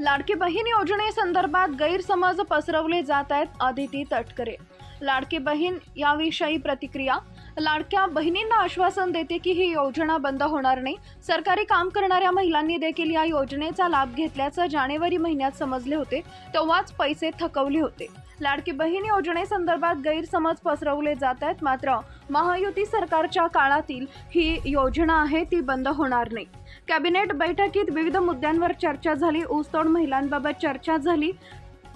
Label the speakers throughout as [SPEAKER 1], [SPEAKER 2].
[SPEAKER 1] लाडकी बहीण योजनेसंदर्भात गैरसमज पसरवले जात आहेत अदिती तटकरे. लाडकी बहीण याविषयी प्रतिक्रिया लाडक्या बहिणींना आश्वासन देते की ही योजना बंद होणार नाही. सरकारी काम करणाऱ्या महिलांनी देखील या योजनेचा लाभ घेतल्याचं जानेवारी महिन्यात समजले होते. तेव्हाच पैसे थकवले होते. लाडकी बहीण योजनेसंदर्भात गैरसमज पसरवले जात आहेत. मात्र महायुती सरकारच्या काळातील ही योजना आहे ती बंद होणार नाही. कॅबिनेट बैठकीत विविध मुद्द्यांवर चर्चा झाली. ऊसतोड महिलांबाबत चर्चा झाली.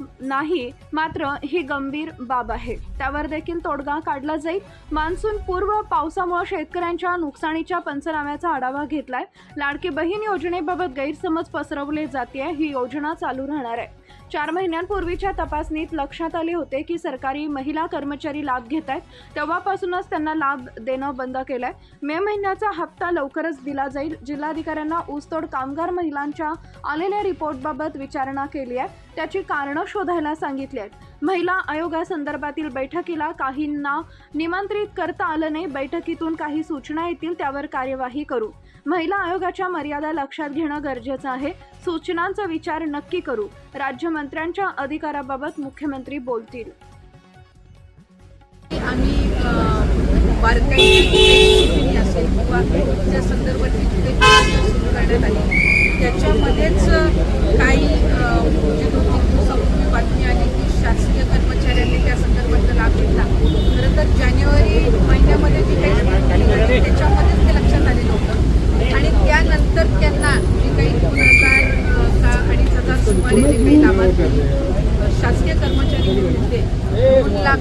[SPEAKER 1] नाही मात्र ही गंभीर बाब आहे. त्यावर देखील तोडगा काढला जाईल. मान्सून पूर्व पावसामुळे शेतकऱ्यांच्या नुकसानीच्या पंचनाम्याचा आढावा घेतलाय. लाडकी बहीण योजनेबाबत गैरसमज पसरवले जाते ही योजना चालू राहणार आहे. चार महिन्यांपूर्वीच्या तपासणीत लक्षात आले होते की सरकारी महिला कर्मचारी लाभ घेत आहेत तेव्हापासूनच त्यांना लाभ देणं बंद केलंय. मे महिन्याचा हप्ता लवकरच दिला जाईल. जिल्हाधिकाऱ्यांना ऊसतोड कामगार महिलांच्या आलेल्या रिपोर्टबाबत विचारणा केली आहे. त्याची कारणं शोधायला सांगितली आहेत. महिला आयोगासंदर्भातील बैठकीला काहींना निमंत्रित करता आलं नाही. बैठकीतून काही सूचना येतील त्यावर कार्यवाही करू. महिला आयोगाच्या मर्यादा लक्षात घेणं गरजेचं आहे. सूचनांचा विचार नक्की करू. राज्यमंत्र्यांच्या अधिकाराबाबत मुख्यमंत्री बोलतील.
[SPEAKER 2] आम्ही असेल किंवा त्या करण्यात आली त्याच्यामध्येच काही अ, जे दोन तीन दिवसापूर्वी बातमी आली की शासकीय कर्मचाऱ्यांनी त्या संदर्भातला लाभ घेतला. खरं तर जानेवारी महिन्यामध्ये जी काही स्थिती होती, त्याच्यामध्येच ते लक्षात आलेलं होतं. आणि त्यानंतर त्यांना जे काही दोन हजार का अडीच हजार सुमारे जे काही लाभार्थी शासकीय कर्मचारी होते दोन लाख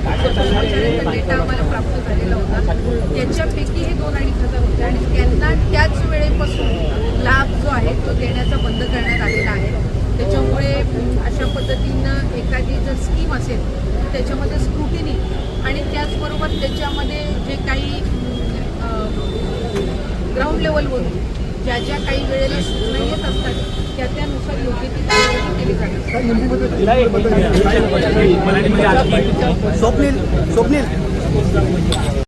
[SPEAKER 2] कर्मचाऱ्यांचा डेटा आम्हाला प्राप्त झालेला होता. त्याच्यापैकी हे दोन अडीच हजार होते. आणि त्यांना त्याच वेळेपासून लाभ जो आहे तो देण्याचा बंद करण्यात आलेला आहे. स्कीम असेल त्याच्यामध्ये स्क्रुटिनी आणि त्याचबरोबर त्याच्यामध्ये जे काही ग्राउंड लेवलवरून ज्या ज्या काही वेळेला सूचना येत असतात त्या त्यानुसार योग्य ती कार्यवाही केली जाते.
[SPEAKER 3] स्वप्नील स्वप्नील.